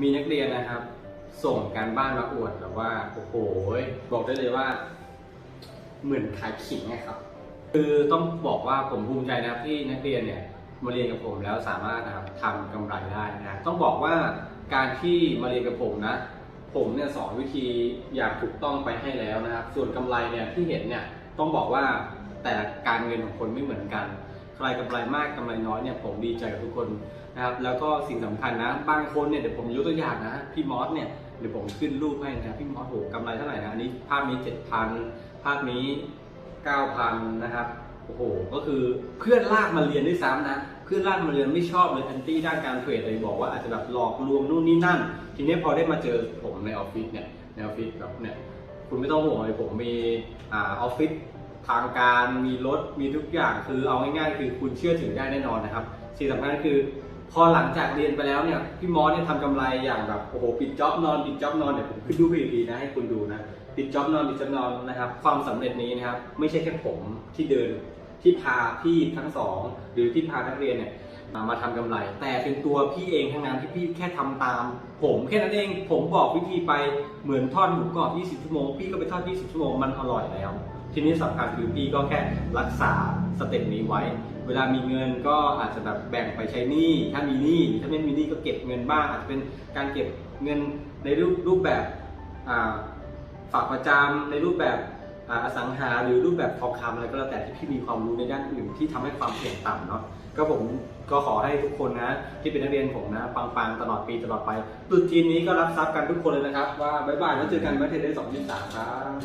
มีนักเรียนนะครับ ส่งการบ้านมาอวดแบบว่าโอ้โหบอกได้เลยว่า เหมือนขายขิงนะครับ คือต้องบอกว่าผมภูมิใจนะครับที่นักเรียนเนี่ยมาเรียนกับผมแล้วสามารถนะครับทำกำไรได้นะต้องบอกว่าการที่มาเรียนกับผมนะ ผมเนี่ยสอนวิธีอย่างถูกต้องไปให้แล้วนะครับ ส่วนกำไรเนี่ยที่เห็นเนี่ยต้องบอกว่าแต่ละการเงินของคนไม่เหมือนกัน ใครกำไรมากกำไรน้อยเนี่ยผมดีใจกับทุกคนนะครับแล้วก็สิ่งสำคัญนะบางคนเนี่ยเดี๋ยวผมยกตัวอย่างนะพี่มอสเนี่ยเดี๋ยวผมขึ้นรูปให้นะพี่มอสโหกำไรเท่าไหร่นะอันนี้ภาพนี้เจ็ดพันภาพนี้เก้าพันนะครับโอ้โหก็คือเพื่อนลากมาเรียนด้วยซ้ำนะเพื่อนลากมาเรียนไม่ชอบเลยแอนตี้ด้านการเทรดเลยบอกว่าอาจจะแบบหลอกลวงนู่นนี่นั่น ทีนี้พอได้มาเจอผมในออฟฟิศเนี่ยในออฟฟิศแบบเนี่ยคุณไม่ต้องห่วงเลยผมมีอ่าออฟฟิศ ทางการมีรถมีทุกอย่างคือเอาง่ายๆ คือคุณเชื่อถือได้แน่นอนนะครับสิ่งสำคัญคือ พอหลังจากเรียนไปแล้วเนี่ยพี่มอสเนี่ยทำกำไรอย่างแบบโอ้โหปิดจ็อบนอนปิดจ็อบนอนเดี๋ยวผมขึ้นรูปดีๆนะให้คุณดูนะปิดจ็อบนอนปิดจ็อบนอนนะครับความสำเร็จนี้นะครับไม่ใช่แค่ผมที่เดินที่พาพี่ทั้งสองหรือที่พานักเรียนเนี่ยมามาทำกำไร แต่เป็นตัวพี่เองทั้งนั้นที่พี่แค่ทำตาม ผมแค่นั้นเองผมบอกวิธีไปเหมือนทอดหมูกรอบ 20 ชั่วโมง พี่ก็ไปทอด 20 ชั่วโมงมันอร่อยแล้ว ทีนี้สำคัญคือพี่ก็แค่รักษาสเต็ปนี้ไว้ เวลามีเงินก็อาจจะแบบแบ่งไปใช้หนี้ถ้ามีหนี้ถ้าไม่มีหนี้ก็เก็บเงินบ้างอาจจะเป็นการเก็บเงินในรูปรูปแบบฝากประจำในรูปแบบอสังหาหรือรูปแบบทองคำอะไรก็แล้วแต่ที่พี่มีความรู้ในด้านอื่นที่ทำให้ความเสี่ยงต่ำเนาะก็ผมก็ขอให้ทุกคนนะ ที่เป็นนักเรียนผมนะปังๆตลอดปีตลอดไปตรุษจีนนี้ก็รับทรัพย์กันทุกคนเลยนะครับ ว่าบ๊ายบายแล้วเจอกันเมื่อเทนได้สองยี่สามครับ